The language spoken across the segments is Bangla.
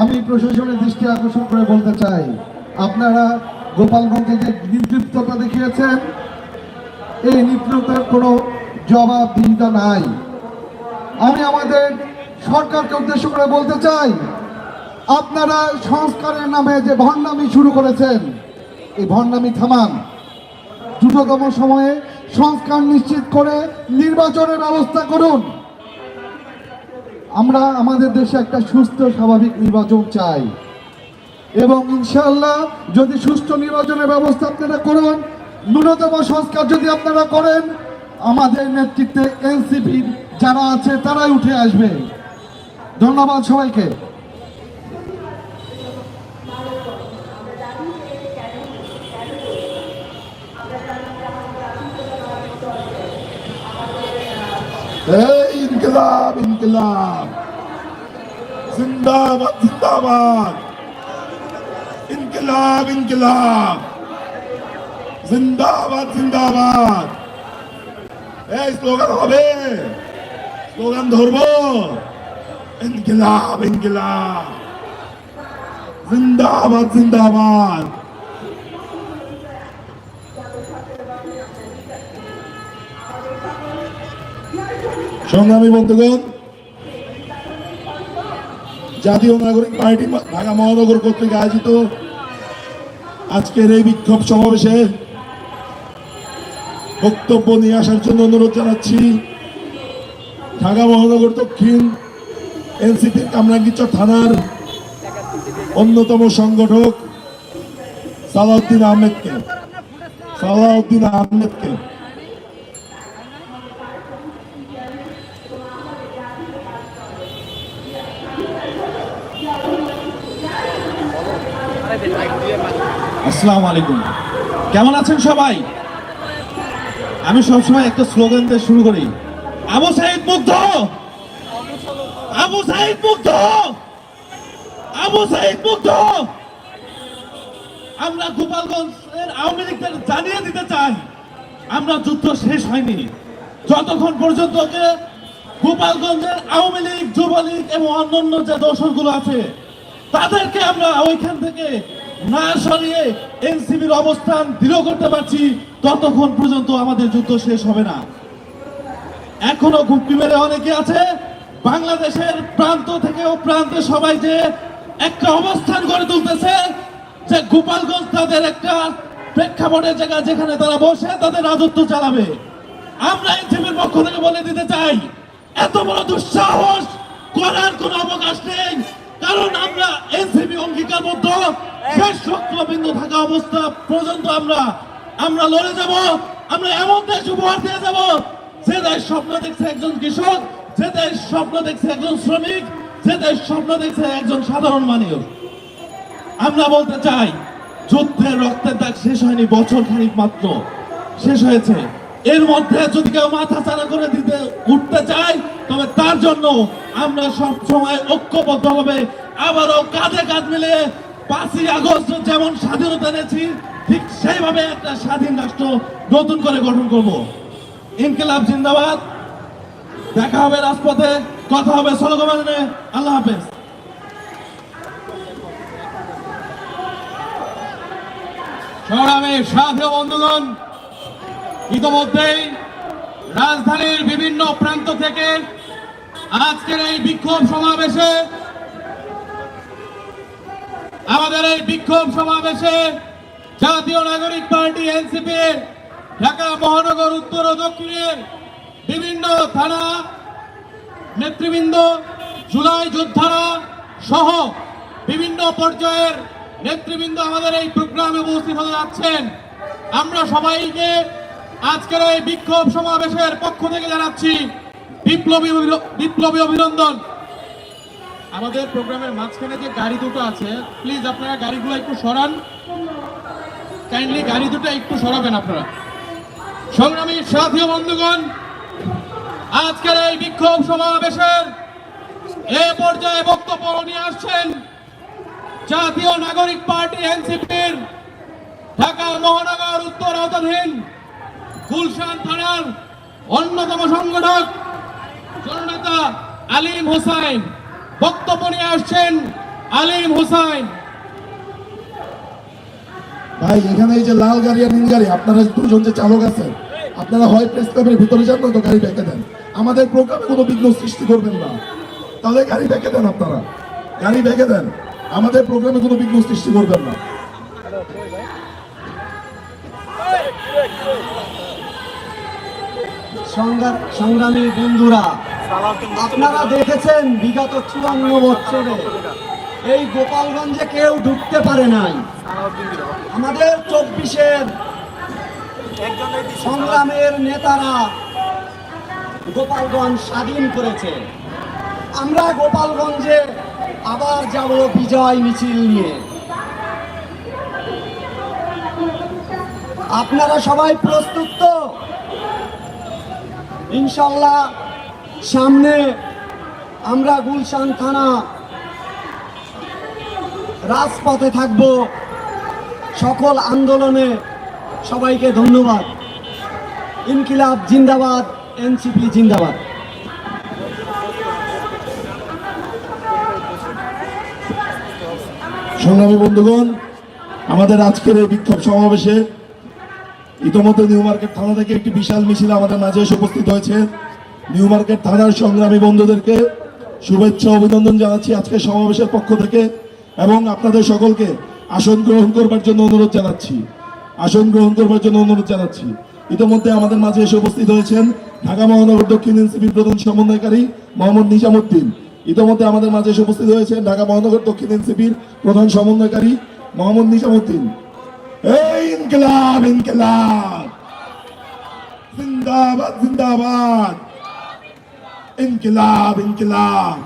আমি প্রশাসনের দৃষ্টি আকর্ষণ করে বলতে চাই, আপনারা গোপালগঞ্জে যে নির্লিপ্ততা দেখিয়েছেন, এই নির্লিপ্ততার কোনো জবাবদিহিতা নাই। আমি আমাদের সরকারকে উদ্দেশ্য করে বলতে চাই, আপনারা সংস্কারের নামে যে ভণ্ডামি শুরু করেছেন, এই ভণ্ডামি থামান। দ্রুততম সময়ে সংস্কার নিশ্চিত করে নির্বাচনের ব্যবস্থা করুন। আমরা আমাদের দেশে একটা সুস্থ, স্বাভাবিক নির্বাচন চাই। এবং ইনশাল্লাহ যদি সুষ্ঠু নির্বাচনের ব্যবস্থা আপনারা করেন, ন্যূনতম সংস্কার যদি আপনারা করেন, আমাদের নেতৃত্বে এনসিপির যারা আছে তারাই উঠে আসবে। ধন্যবাদ সবাইকে। এই ইনকিলাব ইনকিলাব। জিন্দাবাদ জিন্দাবাদ। ইনকিলাব ইনকিলাব। জিন্দাবাদ জিন্দাবাদ। এই স্লোগান হবে। স্লোগান ধরবো। ইনকিলাব ইনকিলাব। জিন্দাবাদ জিন্দাবাদ। সংগ্রামী বন্ধুগণ, জাতীয় নাগরিক পার্টি ঢাকা মহানগর কর্তৃক আয়োজিত আজকের এই বিক্ষোভ সমাবেশে বক্তব্য নিয়ে আসার জন্য অনুরোধ জানাচ্ছি। ঢাকা মহানগর দক্ষিণ এনসিপির কামরাঙ্গীচর থানার অন্যতম সংগঠক সালাউদ্দিন আহমেদকে সালাউদ্দিন আহমেদকে আসসালামু আলাইকুম। কেমন আছেন সবাই? আমি সবসময় একটা স্লোগান দিয়ে শুরু করি। আবু সাইদ মুগ্ধ! আবু সাইদ মুগ্ধ! আবু সাইদ মুগ্ধ! আমরা গোপালগঞ্জের আওয়ামী লীগদের জানিয়ে দিতে চাই, আমরা যুদ্ধ শেষ হয়নি। যতক্ষণ পর্যন্ত গোপালগঞ্জের আওয়ামী লীগ, যুবলীগ এবং অন্যান্য যে দর্শকগুলো আছে তাদেরকে আমরা ওইখান থেকে না সরিয়ে এনসিবির অবস্থান দৃঢ় করতে পারছি, ততক্ষণ পর্যন্ত আমাদের যুদ্ধ শেষ হবে না। এখনও ঘুপটি মেরে অনেকে আছে, বাংলাদেশের প্রান্ত থেকে ও প্রান্তে সবাই যে একটা অবস্থান গড়ে তুলতেছে, যে গোপালগঞ্জ তাদের একটা প্রেক্ষাপটের জায়গা যেখানে তারা বসে তাদের রাজত্ব চালাবে। আমরা এনসিপির পক্ষ থেকে বলে দিতে চাই, এত বড় দুঃসাহস করার কোনো অবকাশ নেই। কারণ আমরা এনসিপি অঙ্গীকারবদ্ধ। শেষ শক্রবিন্দু থাকা অবস্থা পর্যন্ত আমরা আমরা লড়ে যাব, আমরা এমন দেশ উপহার দিয়ে যাব, যে দেশ স্বপ্ন দেখছে একজন কৃষক, যে দেশ স্বপ্ন দেখছে একজন শ্রমিক, যে দেশ স্বপ্ন দেখছে একজন সাধারণ মানুষ। আমরা বলতে চাই, যুদ্ধের রক্তের দাগ শেষ হয়নি বছর খানিক মাত্র। শেষ হয়েছে। এর মধ্যে যদি কেউ মাথা চারা করে দিতে উঠতে চায়, তবে তার জন্য আমরা সব সময় ঐক্যবদ্ধ হবে আবারও কাঁধে কাঁধ মিলে পাঁচই আগস্ট যেমন স্বাধীনতা এনেছি, ঠিক সেইভাবে একটা স্বাধীন রাষ্ট্র নতুন করে গঠন করব। ইনকিলাব জিন্দাবাদ। দেখা হবে রাজপথে, কথা হবে স্লোগানে আল্লাহ হাফেজ। সংগ্রামের সাথে বন্ধুগণ ইতোমধ্যেই রাজধানীর বিভিন্ন প্রান্ত থেকে আজকের এই বিক্ষোভ সমাবেশে, আমাদের এই বিক্ষোভ সমাবেশে জাতীয় নাগরিক পার্টি এনসিপি, ঢাকা মহানগর উত্তর ও দক্ষিণের বিভিন্ন থানা নেতৃবৃন্দ, জুলাই যোদ্ধারা সহ বিভিন্ন পর্যায়ের নেতৃবৃন্দ আমাদের এই প্রোগ্রামে উপস্থিত হতে যাচ্ছেন। আমরা সবাইকে আজকের এই বিক্ষোভ সমাবেশের পক্ষ থেকে জানাচ্ছি বিপ্লবী বিপ্লবী অভিনন্দন। আমাদের প্রোগ্রামের মাঝখানে যে গাড়ি দুটো আছে প্লিজ আপনারা গাড়িগুলো একটু সরান। কাইন্ডলি গাড়ি দুটো একটু সরাবেন আপনারা। সংগ্রামী সাথী বন্ধুগণ, আজকের এই বিক্ষোভ সমাবেশের এ পর্যায়ে বক্তব্য নিয়ে আসছেন জাতীয় নাগরিক পার্টি এনসিপির ঢাকা মহানগর উত্তর আওতাধীন গুলশান থানার অন্যতম সংগঠক জননেতা আলিম হোসাইন বক্তব্য নিয়ে আসছেন আলিম হোসাইন ভাই এখানে এই যে লাল গাড়ি আর নীল গাড়ি আপনারা দুজন যে চালক আছেন আপনারা হয় প্রেস ক্লাবের ভিতরে যান তো গাড়ি ভেঙে দেন আমাদের প্রোগ্রামে কোনো বিঘ্ন সৃষ্টি করবেন না তাহলে গাড়ি ভেঙে দেন আপনারা গাড়ি ভেঙে দেন আমাদের প্রোগ্রামে কোনো বিঘ্ন সৃষ্টি করবেন না সংগ্রামী বন্ধুরা, আপনারা দেখেছেন বিগত চুয়ান্ন বছরে এই গোপালগঞ্জে কেউ ঢুকতে পারে নাই। আমাদের চব্বিশের সংগ্রামের নেতারা গোপালগঞ্জ স্বাধীন করেছে। আমরা গোপালগঞ্জে আবার যাব বিজয় মিছিল নিয়ে। আপনারা সবাই প্রস্তুত তো? ইনশাল্লাহ সামনে আমরা গুলশান থানা রাজপথে থাকব। সকল আন্দোলনে সবাইকে ধন্যবাদ। ইনকিলাব জিন্দাবাদ, এনসিপি জিন্দাবাদ। সংগ্রামী বন্ধুগণ, আমাদের আজকের এই বিক্ষোভ সমাবেশে ইতোমধ্যে নিউ মার্কেট থানা থেকে একটি বিশাল মিছিল আমাদের মাঝে এসে উপস্থিত হয়েছে। নিউ মার্কেট থানার সংগ্রামী বন্ধুদেরকে শুভেচ্ছা, অভিনন্দন জানাচ্ছি আজকে সমাবেশের পক্ষ থেকে এবং আপনাদের সকলকে আসন গ্রহণ করবার জন্য অনুরোধ জানাচ্ছি। আসন গ্রহণ করবার জন্য অনুরোধ জানাচ্ছি। ইতোমধ্যে আমাদের মাঝে এসে উপস্থিত হয়েছেন ঢাকা মহানগর দক্ষিণ এনসিপির প্রধান সমন্বয়কারী মোহাম্মদ নিজামুদ্দিন। ইতোমধ্যে আমাদের মাঝে এসে উপস্থিত হয়েছেন ঢাকা মহানগর দক্ষিণ এনসিপির প্রধান সমন্বয়কারী মোহাম্মদ নিজামুদ্দিন। এই ইনকিলাব ইনকিলাব জিন্দাবাদ জিন্দাবাদ ইনকিলাব ইনকিলাব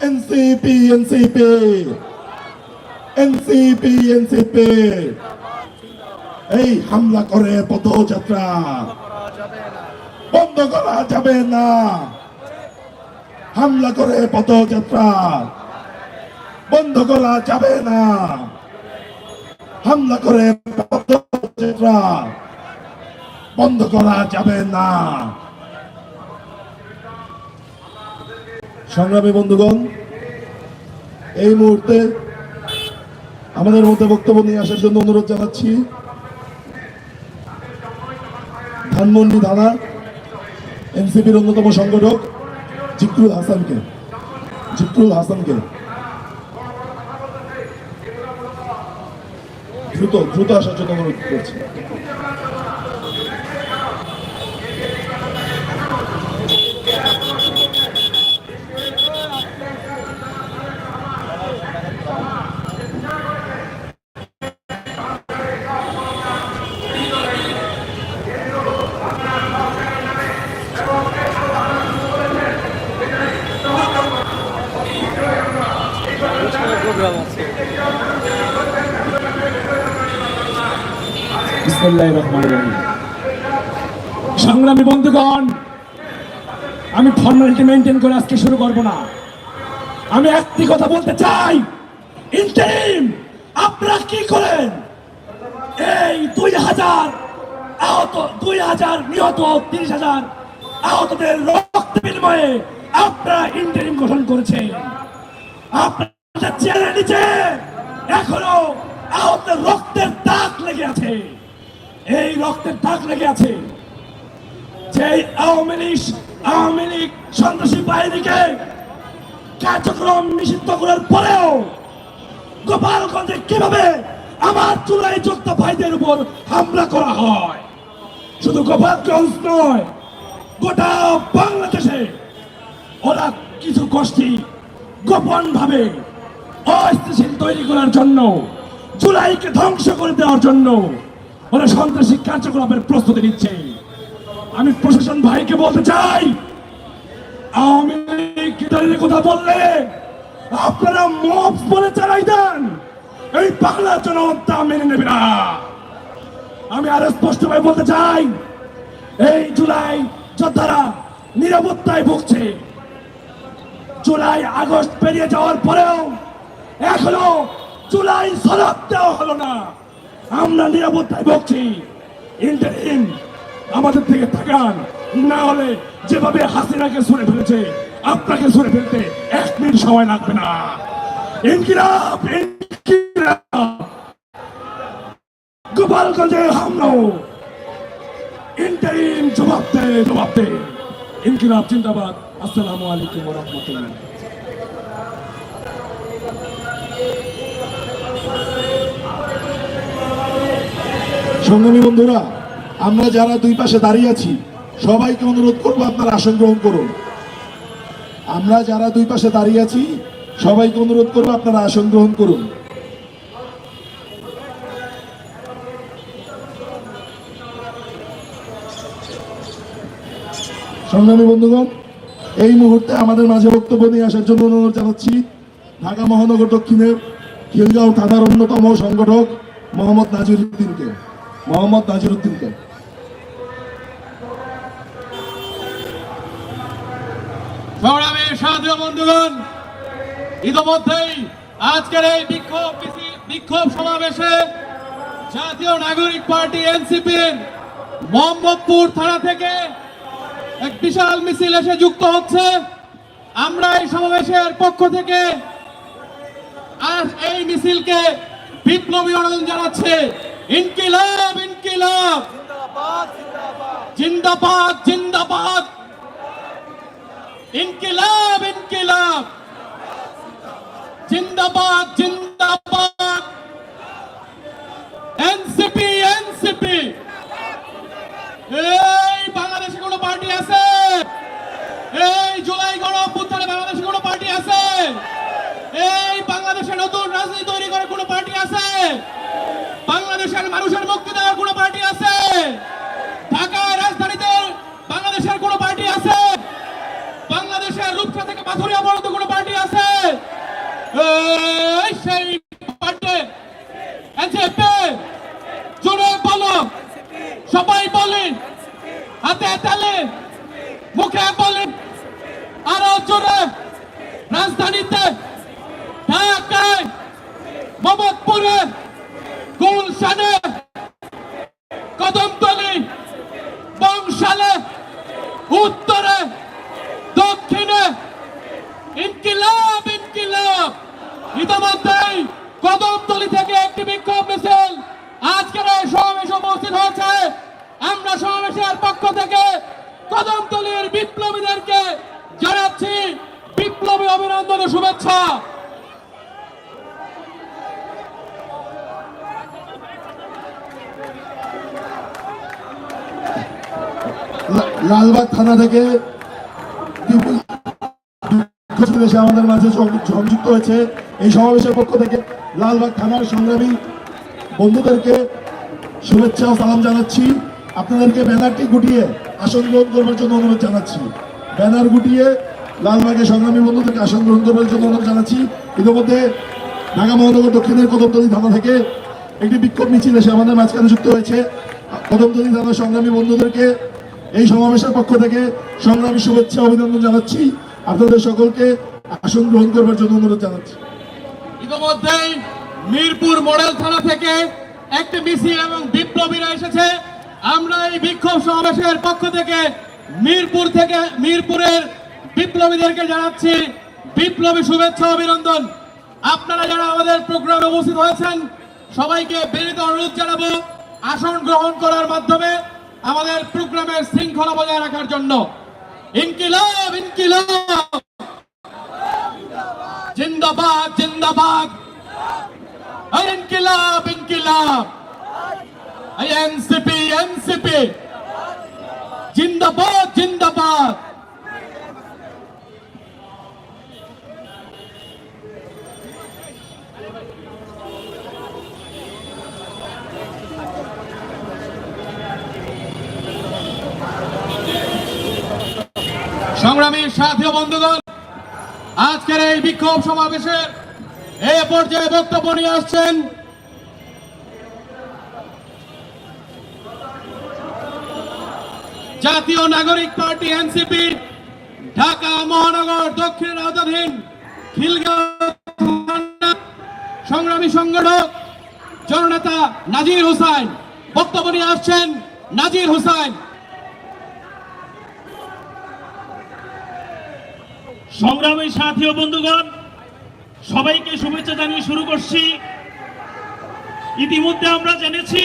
এনসিপি এনসিপি এনসিপি এনসিপি এই হামলা করে পদযাত্রা বন্ধ করা যাবে না হামলা করে পদযাত্রা বন্ধ করা যাবে না হামলা করে বন্ধ করা যাবে না। সংগ্রামী বন্ধুগণ, এই মুহূর্তে আমাদের মধ্যে বক্তব্য নিয়ে আসার জন্য অনুরোধ জানাচ্ছি। ধানমন্ডি থানা এনসিপির অন্যতম সংগঠক জিকরুল হাসানকে জিকরুল হাসানকে। দ্রুত দ্রুত আসার জন্য অনুরোধ করছি। সংগ্রামী বন্ধুগণ, আমি ফর্মালিটি মেনটেন করে আজকে শুরু করব না। আমি একটি কথা বলতে চাই, ইন্টারিম, আপনারা কি করেন? এই দুই হাজার আহত, দুই হাজার নিহত, তিরিশ হাজার আহতদের রক্ত বিনিময়ে আপনারা ইন্টারিম গঠন করেছেন। আপনাদের চেয়ারের নিচে এখনও আহতের রক্তের দাগ লেগে আছে। এই রক্তের দাগ লেগে আছে। যে আওয়ামী লীগ আওয়ামী লীগ সন্ত্রাসী বাহিনীকে কার্যক্রম নিষিদ্ধ করার পরেও গোপালগঞ্জে কীভাবে আমার চুলাই যুক্ত ভাইদের উপর হামলা করা হয়? শুধু গোপালগঞ্জ নয়, গোটা বাংলাদেশে ওরা কিছু গোষ্ঠী গোপন ভাবে অস্থিতিশীল তৈরি করার জন্য জুলাইকে ধ্বংস করে দেওয়ার জন্য ওরা সন্ত্রাসী কার্যকলাপের প্রস্তুতি নিচ্ছে। আমি প্রশাসন ভাইকে বলতে চাই কথা বললে? আপনারা বলে চালাই দেন, এই মেনে নেবে না। আমি আরও স্পষ্টভাবে বলতে চাই, এই জুলাই যোদ্ধারা নিরাপত্তায় ভুগছে। জুলাই আগস্ট পেরিয়ে যাওয়ার পরেও এখনও জুলাই সলাপ দেওয়া হলো না। আমরা নিরাপত্তায় ভুগছি। ইন্টারিম আমাদের থেকে থাকান না হলে যেভাবে হাসিনাকে শুনে ফেলেছে, আপনাকে সরে ফেলতে এক মিনিট সময় লাগবে না। ইনকিলাব গোপালগঞ্জে হামলো। ইন্টারিম জবাব দে জবাব দে। ইনকিলাব, জিন্দাবাদ। আসসালামু আলাইকুম রাহমাতুল্লাহ। সংগ্রামী বন্ধুরা, আমরা যারা দুই পাশে দাঁড়িয়ে আছি, সবাইকে অনুরোধ করব আপনারা আসন গ্রহণ করুন। আমরা যারা দুই পাশে দাঁড়িয়ে আছি, সবাইকে অনুরোধ করব আপনারা আসন গ্রহণ করুন। সংগ্রামী বন্ধুগণ, এই মুহূর্তে আমাদের মাঝে বক্তব্য নিয়ে আসার জন্য অনুরোধ জানাচ্ছি, ঢাকা মহানগর দক্ষিণের, খিলগাঁও থানার অন্যতম সংগঠক মোহাম্মদ নাজির উদ্দিনকে মোহাম্মদ নাজির উদ্দিনকে সংগ্রামের সাথী বন্ধুগণ। আজকের এই বিক্ষোভ বিক্ষোভ সমাবেশে জাতীয় নাগরিক পার্টি এনসিপির মোহাম্মদপুর থানা থেকে এক বিশাল মিছিল এসে যুক্ত হচ্ছে। আমরা এই সমাবেশের পক্ষ থেকে আজ এই মিছিলকে বিপ্লবী অনুদান জানাচ্ছে। ইনকিলাব ইনকিলাব। জিন্দাবাদ জিন্দাবাদ। ইনকিলাব ইনকিলাব। জিন্দাবাদ জিন্দাবাদ। NCP NCP. এই বাংলাদেশে কোনো পার্টি আছে? এই জুলাই গণ অভ্যুত্থানে বাংলাদেশে কোনো পার্টি আছে এই বাংলাদেশে নতুন রাজনীতি তৈরি করে কোনো পার্টি আছে বাংলাদেশের মানুষের মুক্তি দেওয়ার কোনো পার্টি আছে ঢাকায় রাজধানীতে বাংলাদেশের কোনো পার্টি আছে বাংলাদেশের পাথুরিয়া পর্যন্ত কোনো পার্টি আছে? সেই পার্টি। এনসিপি জোরে বলো। সবাই বলেন হাতে তালে। মুখে বলেন আরও জোরে। রাজধানীতে, ঢাকায়, মোহাম্মদপুরে, গুলশানে, কদমতলি, বংশালে, উত্তরে দক্ষিণে ইনকিলাব ইনকিলাব ইতিমধ্যেই কদমতলি থেকে একটি বিক্ষোভ মিছিল আজকের এই সমাবেশে উপস্থিত হয়েছে। আমরা সমাবেশের পক্ষ থেকে কদমতলির বিপ্লবীদেরকে জানাচ্ছি বিপ্লবী অভিনন্দন শুভেচ্ছা। লালবাগ থানা থেকে এসে আমাদের মাঝে সংযুক্ত হয়েছে। এই সমাবেশের পক্ষ থেকে লালবাগ থানার সংগ্রামী বন্ধুদেরকে শুভেচ্ছা, সালাম জানাচ্ছি। আপনাদেরকে ব্যানারটি গুটিয়ে আসন গ্রহণ করবার জন্য অনুরোধ জানাচ্ছি। ব্যানার গুটিয়ে লালবাগের সংগ্রামী বন্ধুদেরকে আসন গ্রহণ করবার জন্য অনুরোধ জানাচ্ছি। ইতিমধ্যে ঢাকা মহানগর দক্ষিণের কদমতলী থানা থেকে একটি বিক্ষোভ মিছিল এসে আমাদের মাঝখানে যুক্ত হয়েছে। কদমতলী থানার সংগ্রামী বন্ধুদেরকে এই সমাবেশের পক্ষ থেকে সংগ্রামী শুভেচ্ছা, অভিনন্দন জানাচ্ছি। আপনাদের সকলকে আসন গ্রহণ করবার জন্য অনুরোধ জানাচ্ছি। ইতিমধ্যেই মিরপুর মডেল থানা থেকে একটি মিছিল এবং বিপ্লবীরা এসেছে। আমরা এই বিক্ষোভ সমাবেশের পক্ষ থেকে মিরপুর থেকে মিরপুরের বিপ্লবীদেরকে জানাচ্ছি, বিপ্লবী শুভেচ্ছা অভিনন্দন। আপনারা যারা আমাদের প্রোগ্রামে উপস্থিত হয়েছেন, সবাইকে বিনীত অনুরোধ জানাব, আসন গ্রহণ করার মাধ্যমে আমাদের প্রোগ্রামের শৃঙ্খলা বজায় রাখার জন্য। ইনকিলাব ইনকিলাব জিন্দাবাদ জিন্দাবাদ এই ইনকিলাব ইনকিলাব এই এনসিপি এনসিপি জিন্দাবাদ জিন্দাবাদ সংগ্রামী সাথী বন্ধুগণ, আজকের এই বিক্ষোভ সমাবেশের এ পর্যায়ে বক্তব্য নিয়ে আসছেন জাতীয় নাগরিক পার্টি এনসিপি, ঢাকা মহানগর দক্ষিণ আওতাধীন সংগ্রামী সংগঠক জননেতা নাজির হুসাইন। বক্তব্য নিয়ে আসছেন নাজির হুসাইন। সংগ্রামী সাথী ও বন্ধুগণ, সবাইকে শুভেচ্ছা জানিয়ে শুরু করছি। ইতিমধ্যে আমরা জেনেছি,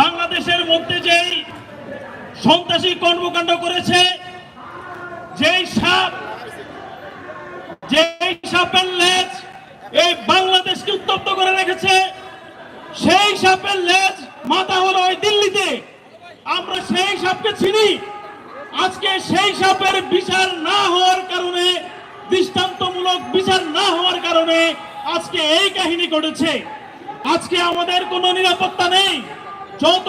বাংলাদেশের মধ্যে যেই সন্ত্রাসী কর্মকাণ্ড করেছে, যেই সাপ, যেই সাপের লেজ এই বাংলাদেশকে উত্তপ্ত করে রেখেছে, সেই সাপের লেজ মাথা হলো ওই দিল্লিতে। আমরা সেই সাপকে চিনি। আজকে সেই সাপের বিচার না হওয়ার কারণে, দৃষ্টান্তমূলক বিচার না হওয়ার কারণে আজকে এই কাহিনী ঘটেছে। আজকে আমাদের কোনো নিরাপত্তা নেই। যত